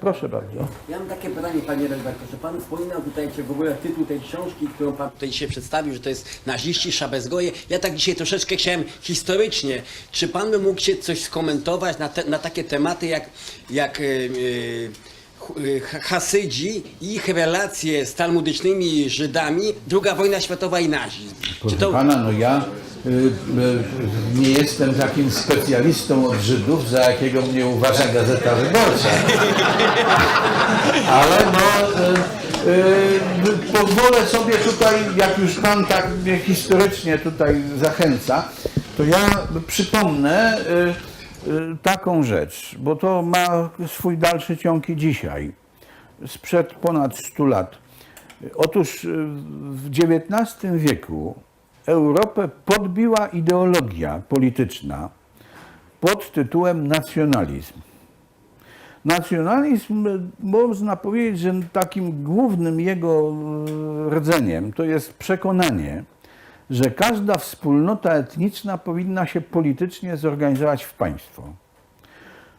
Proszę bardzo. Ja mam takie pytanie, panie redaktorze. Pan wspominał tutaj, czy w ogóle tytuł tej książki, którą pan tutaj dzisiaj przedstawił, że to jest Naziści, Szabezgoje. Ja tak dzisiaj troszeczkę chciałem historycznie. Czy pan by mógł się coś skomentować na, te, na takie tematy jak, jak yy, yy, Hasydzi i ich relacje z talmudycznymi Żydami, II wojna światowa i nazizm? Proszę pana, no ja nie jestem takim specjalistą od Żydów, za jakiego mnie uważa Gazeta Wyborcza. Ale no, y, y, pozwolę sobie tutaj, jak już pan tak mnie historycznie tutaj zachęca, to ja przypomnę y, y, taką rzecz, bo to ma swój dalszy ciąg i dzisiaj, sprzed ponad 100 lat. Otóż y, w XIX wieku Europę podbiła ideologia polityczna pod tytułem nacjonalizm. Nacjonalizm, można powiedzieć, że takim głównym jego y, rdzeniem to jest przekonanie, że każda wspólnota etniczna powinna się politycznie zorganizować w państwo.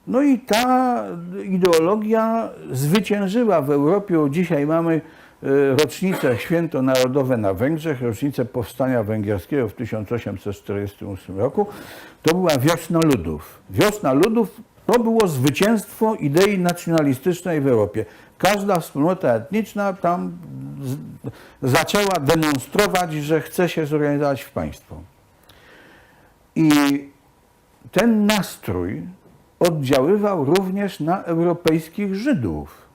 No i ta ideologia zwyciężyła w Europie. Dzisiaj mamy e, rocznicę Święto Narodowe na Węgrzech, rocznicę powstania węgierskiego w 1848 roku. To była wiosna ludów. Wiosna ludów to było zwycięstwo idei nacjonalistycznej w Europie. Każda wspólnota etniczna tam zaczęła demonstrować, że chce się zorganizować w państwo. I ten nastrój oddziaływał również na europejskich Żydów.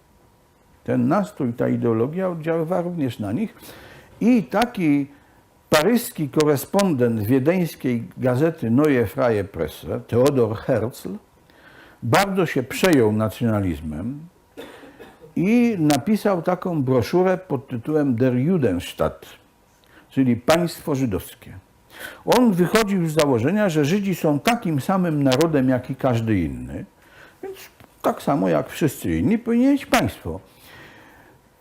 Ten nastrój, ta ideologia oddziaływała również na nich. I taki paryski korespondent wiedeńskiej gazety Neue Freie Presse, Theodor Herzl, bardzo się przejął nacjonalizmem i napisał taką broszurę pod tytułem Der Judenstaat, czyli państwo żydowskie. On wychodził z założenia, że Żydzi są takim samym narodem, jak i każdy inny, więc tak samo jak wszyscy inni powinni mieć państwo.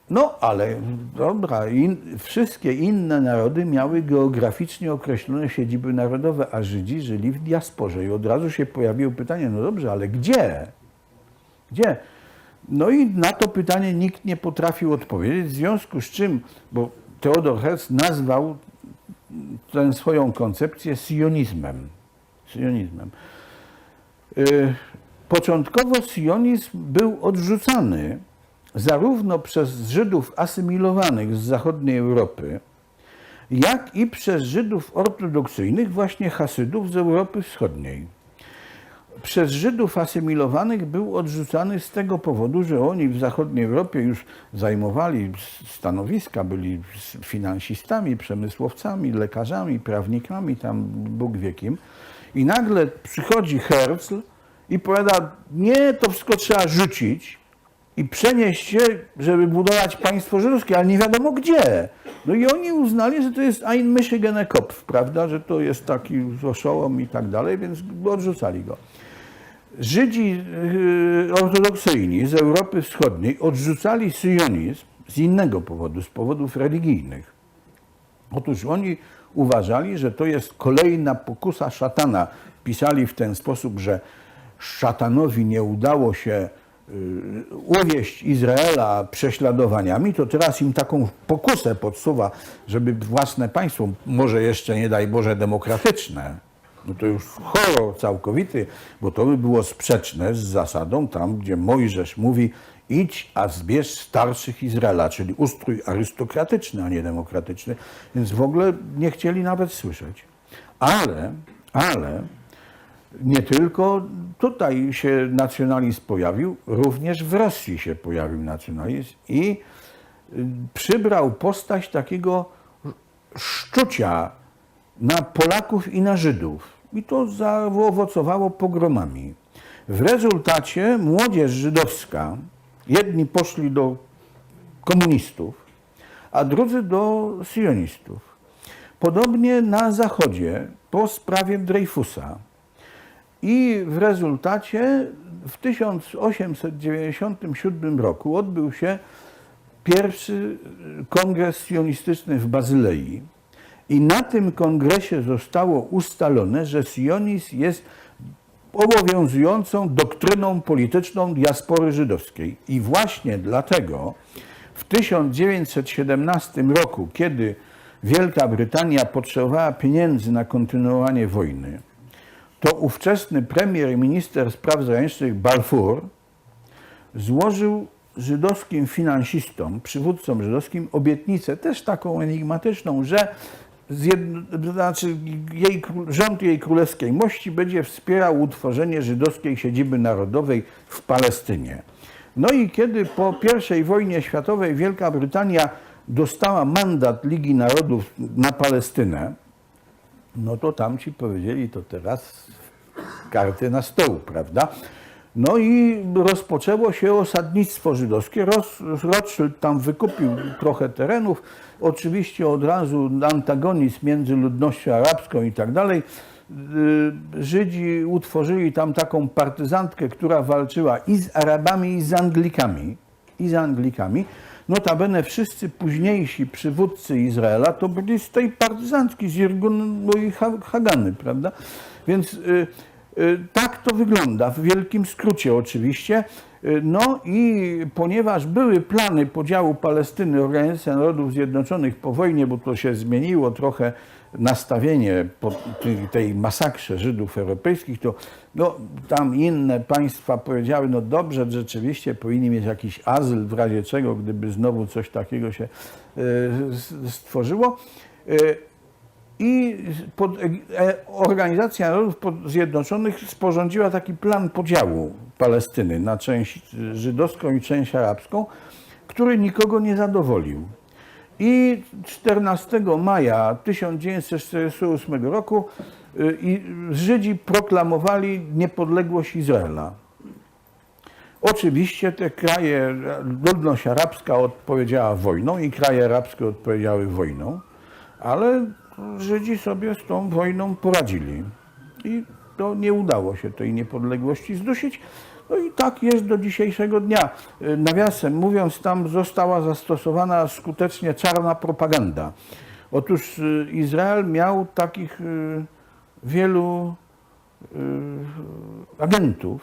No ale dobra, in, wszystkie inne narody miały geograficznie określone siedziby narodowe, a Żydzi żyli w diasporze. I od razu się pojawiło pytanie, no dobrze, ale gdzie? Gdzie? No i na to pytanie nikt nie potrafił odpowiedzieć, w związku z czym, bo Theodor Herzl nazwał tę swoją koncepcję sionizmem. sionizmem. Y, Początkowo sionizm był odrzucany zarówno przez Żydów asymilowanych z zachodniej Europy, jak i przez Żydów ortodoksyjnych, właśnie Hasydów z Europy Wschodniej. Przez Żydów asymilowanych był odrzucany z tego powodu, że oni w zachodniej Europie już zajmowali stanowiska, byli finansistami, przemysłowcami, lekarzami, prawnikami, tam Bóg wie kim. I nagle przychodzi Herzl i powiada, nie, to wszystko trzeba rzucić i przenieść się, żeby budować państwo żydowskie, ale nie wiadomo gdzie. No i oni uznali, że to jest ein Michigan Kopf, prawda, że to jest taki oszołom i tak dalej, więc odrzucali go. Żydzi yy, ortodoksyjni z Europy Wschodniej odrzucali syjonizm z innego powodu, z powodów religijnych. Otóż oni uważali, że to jest kolejna pokusa szatana. Pisali w ten sposób, że szatanowi nie udało się uwieść Izraela prześladowaniami, to teraz im taką pokusę podsuwa, żeby własne państwo, może jeszcze nie daj Boże demokratyczne, no to już horror całkowity, bo to by było sprzeczne z zasadą tam, gdzie Mojżesz mówi idź, a zbierz starszych Izraela, czyli ustrój arystokratyczny, a nie demokratyczny, więc w ogóle nie chcieli nawet słyszeć. Ale, ale nie tylko tutaj się nacjonalizm pojawił, również w Rosji się pojawił nacjonalizm i y, przybrał postać takiego szczucia na Polaków i na Żydów. I to zaowocowało pogromami. W rezultacie młodzież żydowska, jedni poszli do komunistów, a drudzy do sionistów. Podobnie na Zachodzie po sprawie Dreyfusa. I w rezultacie w 1897 roku odbył się pierwszy kongres sionistyczny w Bazylei. I na tym kongresie zostało ustalone, że sionizm jest obowiązującą doktryną polityczną diaspory żydowskiej. I właśnie dlatego w 1917 roku, kiedy Wielka Brytania potrzebowała pieniędzy na kontynuowanie wojny, to ówczesny premier i minister spraw zagranicznych Balfour złożył żydowskim finansistom, przywódcom żydowskim obietnicę, też taką enigmatyczną, że zjedno, znaczy jej, rząd jej królewskiej mości będzie wspierał utworzenie żydowskiej siedziby narodowej w Palestynie. No i kiedy po I wojnie światowej Wielka Brytania dostała mandat Ligi Narodów na Palestynę, no to tam ci powiedzieli, to teraz karty na stół, prawda? No i rozpoczęło się osadnictwo żydowskie. Rothschild tam wykupił trochę terenów. Oczywiście od razu antagonizm między ludnością arabską i tak dalej. Y, Żydzi utworzyli tam taką partyzantkę, która walczyła i z Arabami, i z Anglikami. I z Anglikami. Notabene wszyscy późniejsi przywódcy Izraela to byli z tej partyzantki, z Irgun i Ha- Hagany, prawda? Więc y, y, tak to wygląda, w wielkim skrócie oczywiście. Y, No i ponieważ były plany podziału Palestyny, Organizacja Narodów Zjednoczonych po wojnie, bo to się zmieniło trochę nastawienie po tej- masakrze Żydów europejskich, to no, tam inne państwa powiedziały, no dobrze, rzeczywiście powinni mieć jakiś azyl, w razie czego, gdyby znowu coś takiego się e, stworzyło. E, I pod, e, Organizacja Narodów Zjednoczonych sporządziła taki plan podziału Palestyny na część żydowską i część arabską, który nikogo nie zadowolił. I 14 maja 1948 roku y, Żydzi proklamowali niepodległość Izraela. Oczywiście te kraje, ludność arabska odpowiedziała wojną i kraje arabskie odpowiedziały wojną, ale Żydzi sobie z tą wojną poradzili. I to nie udało się tej niepodległości zdusić. No i tak jest do dzisiejszego dnia. Y, Nawiasem mówiąc, tam została zastosowana skutecznie czarna propaganda. Otóż y, Izrael miał takich y, wielu agentów,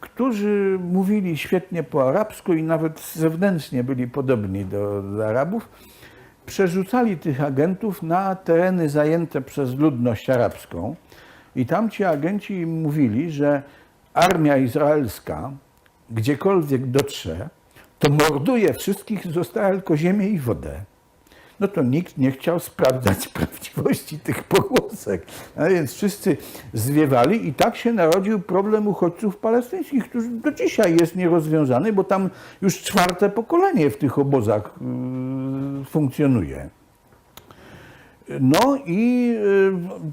którzy mówili świetnie po arabsku i nawet zewnętrznie byli podobni do, do Arabów, przerzucali tych agentów na tereny zajęte przez ludność arabską. I tam ci agenci mówili, że armia izraelska, gdziekolwiek dotrze, to morduje wszystkich, została tylko ziemię i wodę no to nikt nie chciał sprawdzać prawdziwości tych pogłosek. A więc wszyscy zwiewali i tak się narodził problem uchodźców palestyńskich, który do dzisiaj jest nierozwiązany, bo tam już czwarte pokolenie w tych obozach yy, funkcjonuje. No i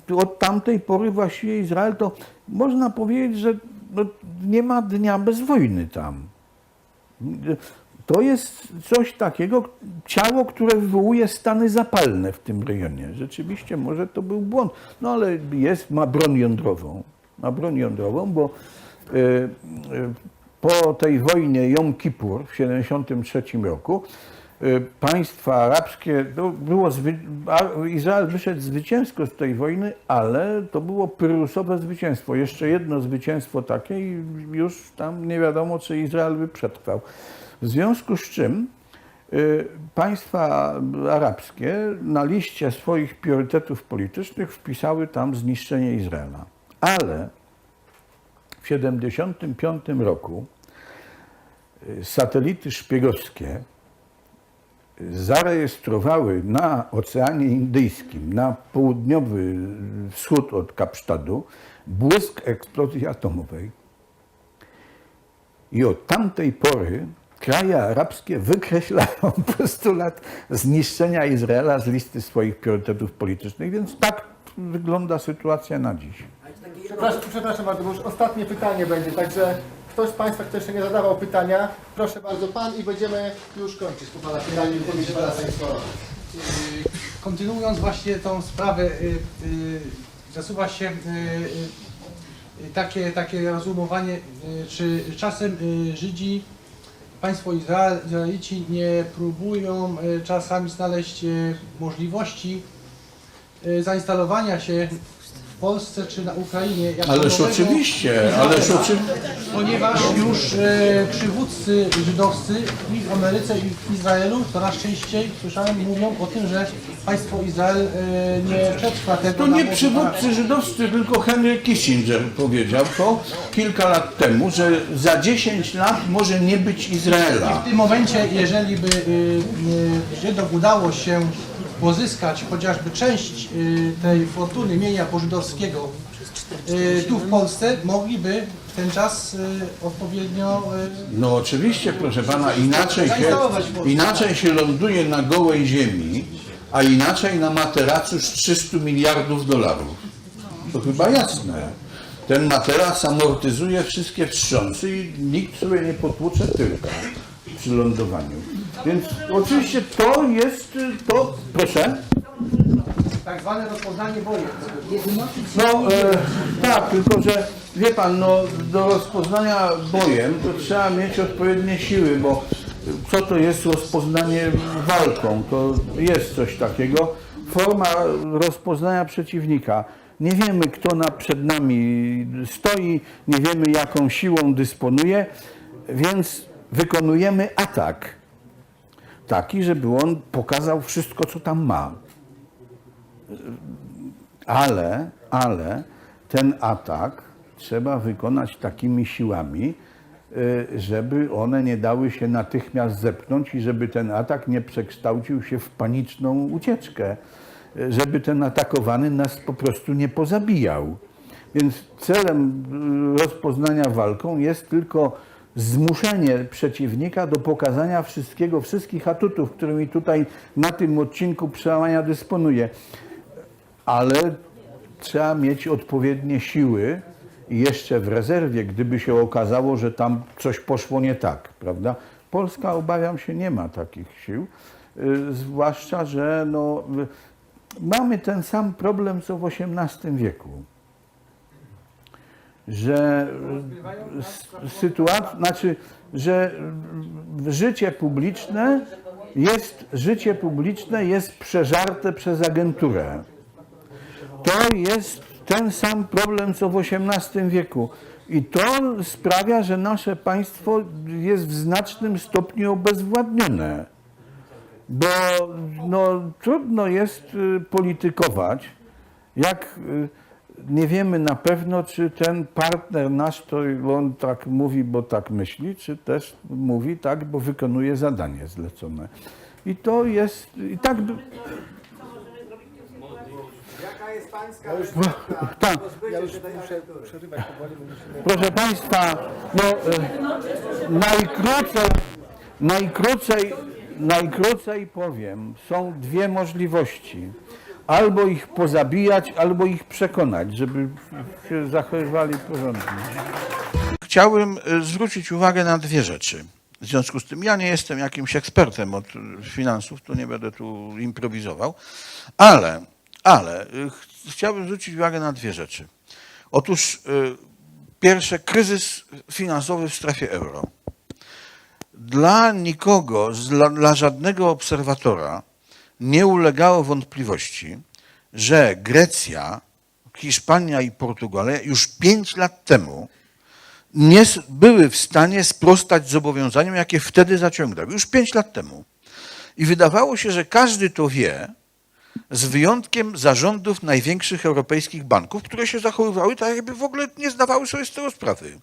y, od tamtej pory właściwie Izrael to można powiedzieć, że no, nie ma dnia bez wojny tam. To jest coś takiego, ciało, które wywołuje stany zapalne w tym rejonie. Rzeczywiście może to był błąd, no ale jest, ma broń jądrową. Ma broń jądrową, bo y, y, po tej wojnie Jom Kippur w 1973 roku państwa arabskie, to było zwy, Izrael wyszedł zwycięsko z tej wojny, ale to było pyrrusowe zwycięstwo. Jeszcze jedno zwycięstwo takie i już tam nie wiadomo, czy Izrael by przetrwał. W związku z czym y, państwa arabskie na liście swoich priorytetów politycznych wpisały tam zniszczenie Izraela. Ale w 1975 roku y, satelity szpiegowskie zarejestrowały na Oceanie Indyjskim, na południowy wschód od Kapsztadu, błysk eksplozji atomowej. I od tamtej pory kraje arabskie wykreślają postulat zniszczenia Izraela z listy swoich priorytetów politycznych, więc tak wygląda sytuacja na dziś. Przepraszam, przepraszam już ostatnie pytanie będzie, także ktoś z Państwa, kto jeszcze nie zadawał pytania, proszę bardzo Pan i będziemy już kończyć Pana pytaniu i Pana. Y, Kontynuując właśnie tą sprawę, y, y, zasuwa się takie, takie rozumowanie, czy czasem Żydzi, państwo Izrael, Izraelici nie próbują czasami znaleźć możliwości zainstalowania się Polsce czy na Ukrainie. jako Ależ nowego oczywiście, ależ oczywiście. Ponieważ już e, przywódcy żydowscy i w Ameryce i w Izraelu coraz częściej słyszałem mówią o tym, że państwo Izrael e, nie przetrwa tego. To nie przywódcy żydowscy, tylko Henry Kissinger powiedział to kilka lat temu, że za 10 lat może nie być Izraela. W tym momencie, jeżeli by y, y, Żydom udało się pozyskać chociażby część y, tej fortuny mienia pożydowskiego y, tu w Polsce, mogliby w ten czas y, odpowiednio No oczywiście, proszę pana, inaczej się, inaczej się ląduje na gołej ziemi, a inaczej na materacu z 300 miliardów dolarów. To chyba jasne. Ten materac amortyzuje wszystkie wstrząsy i nikt sobie nie potłucze tyłka przy lądowaniu. Więc oczywiście to jest, y, to, proszę. tak zwane rozpoznanie boju. No e, tak, tylko że wie pan, no do rozpoznania bojem to trzeba mieć odpowiednie siły, bo co to jest rozpoznanie walką? To jest coś takiego. Forma rozpoznania przeciwnika. Nie wiemy, kto na, przed nami stoi, nie wiemy, jaką siłą dysponuje, więc wykonujemy atak. Taki, żeby on pokazał wszystko, co tam ma. Ale, ale ten atak trzeba wykonać takimi siłami, y, żeby one nie dały się natychmiast zepchnąć i żeby ten atak nie przekształcił się w paniczną ucieczkę, y, żeby ten atakowany nas po prostu nie pozabijał. Więc celem y, rozpoznania walką jest tylko zmuszenie przeciwnika do pokazania wszystkiego, wszystkich atutów, którymi tutaj na tym odcinku przełamania dysponuje. Ale trzeba mieć odpowiednie siły jeszcze w rezerwie, gdyby się okazało, że tam coś poszło nie tak, prawda? Polska, obawiam się, nie ma takich sił, y, zwłaszcza, że no, y, mamy ten sam problem co w XVIII wieku, że sytuacja, znaczy, że życie publiczne jest, życie publiczne jest przeżarte przez agenturę. To jest ten sam problem, co w XVIII wieku. I to sprawia, że nasze państwo jest w znacznym stopniu obezwładnione. Bo no, trudno jest y, politykować, jak y, nie wiemy na pewno, czy ten partner nasz, to on tak mówi, bo tak myśli, czy też mówi tak, bo wykonuje zadanie zlecone. I to jest, i tak, by- tak, Ja już muszę przerywać powoli, bo musimy... Proszę Państwa, no, e, najkrócej, najkrócej, najkrócej powiem, są dwie możliwości. Albo ich pozabijać, albo ich przekonać, żeby się zachowywali porządnie. Chciałbym e, zwrócić uwagę na dwie rzeczy. W związku z tym ja nie jestem jakimś ekspertem od e, finansów, tu nie będę tu improwizował, ale, ale e, ch- chciałbym zwrócić uwagę na dwie rzeczy. Otóż y, pierwsze, kryzys finansowy w strefie euro. Dla nikogo, dla, dla żadnego obserwatora nie ulegało wątpliwości, że Grecja, Hiszpania i Portugalia już pięć lat temu nie były w stanie sprostać zobowiązaniom, jakie wtedy zaciągnęły. Już pięć lat temu. I wydawało się, że każdy to wie, z wyjątkiem zarządów największych europejskich banków, które się zachowywały tak, jakby w ogóle nie zdawały sobie z tego sprawy.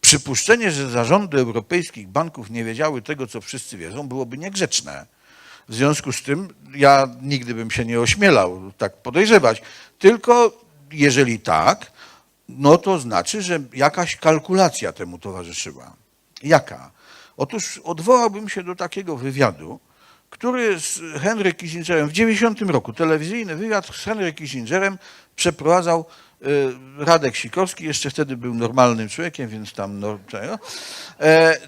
Przypuszczenie, że zarządy europejskich banków nie wiedziały tego, co wszyscy wiedzą, byłoby niegrzeczne. W związku z tym ja nigdy bym się nie ośmielał tak podejrzewać. Tylko jeżeli tak, no to znaczy, że jakaś kalkulacja temu towarzyszyła. Jaka? Otóż odwołałbym się do takiego wywiadu, który z Henry Kissingerem w 90 roku, telewizyjny wywiad z Henry Kissingerem przeprowadzał y, Radek Sikorski, jeszcze wtedy był normalnym człowiekiem, więc tam no,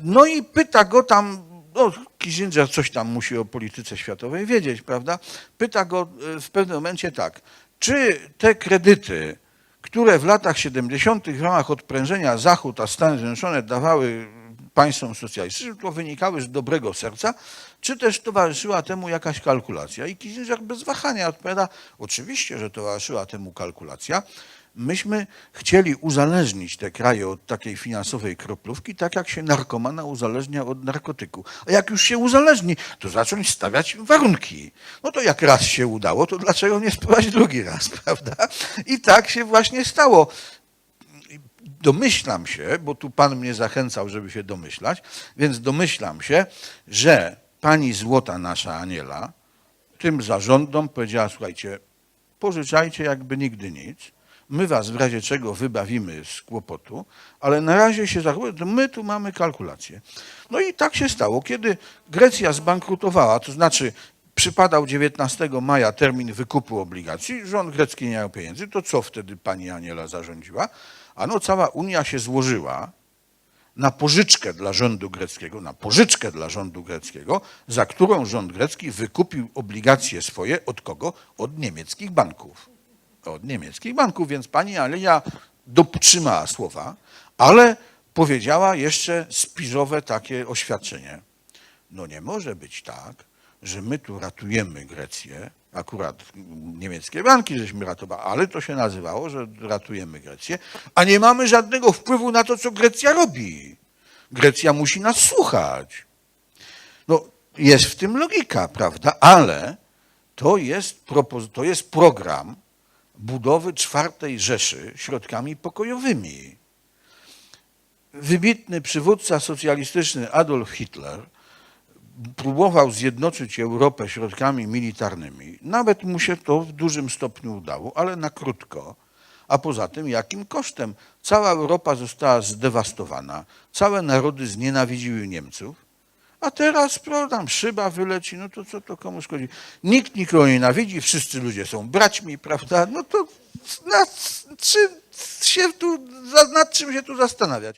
no i pyta go tam, no Kissinger coś tam musi o polityce światowej wiedzieć, prawda? Pyta go y, w pewnym momencie tak, czy te kredyty, które w latach 70. w ramach odprężenia Zachód, a Stany Zjednoczone dawały państwom socjalistycznym, to wynikały z dobrego serca, czy też towarzyszyła temu jakaś kalkulacja. I Kissinger bez wahania odpowiada, oczywiście, że towarzyszyła temu kalkulacja. Myśmy chcieli uzależnić te kraje od takiej finansowej kroplówki, tak jak się narkomana uzależnia od narkotyku. A jak już się uzależni, to zacząć stawiać warunki. No to jak raz się udało, to dlaczego nie spróbować drugi raz, prawda? I tak się właśnie stało domyślam się, bo tu pan mnie zachęcał, żeby się domyślać, więc domyślam się, że pani złota nasza Aniela tym zarządom powiedziała, słuchajcie, pożyczajcie jakby nigdy nic, my was w razie czego wybawimy z kłopotu, ale na razie się zachowuje, to my tu mamy kalkulację. No i tak się stało, kiedy Grecja zbankrutowała, to znaczy przypadał 19 maja termin wykupu obligacji, rząd grecki nie miał pieniędzy, to co wtedy pani Aniela zarządziła? Ano cała Unia się złożyła na pożyczkę dla rządu greckiego, na pożyczkę dla rządu greckiego, za którą rząd grecki wykupił obligacje swoje od kogo? Od niemieckich banków. Od niemieckich banków, więc pani Aleja dotrzymała słowa, ale powiedziała jeszcze spiżowe takie oświadczenie. No nie może być tak, że my tu ratujemy Grecję, akurat niemieckie banki żeśmy ratowali, ale to się nazywało, że ratujemy Grecję, a nie mamy żadnego wpływu na to, co Grecja robi. Grecja musi nas słuchać. No, jest w tym logika, prawda? Ale to jest, to jest program budowy czwartej Rzeszy środkami pokojowymi. Wybitny przywódca socjalistyczny Adolf Hitler próbował zjednoczyć Europę środkami militarnymi. Nawet mu się to w dużym stopniu udało, ale na krótko. A poza tym, jakim kosztem? Cała Europa została zdewastowana, całe narody znienawidziły Niemców, a teraz, prawda, szyba wyleci, no to co to komu szkodzi? Nikt nikogo nie nienawidzi, wszyscy ludzie są braćmi, prawda? No to nad, czy się tu, nad czym się tu zastanawiać?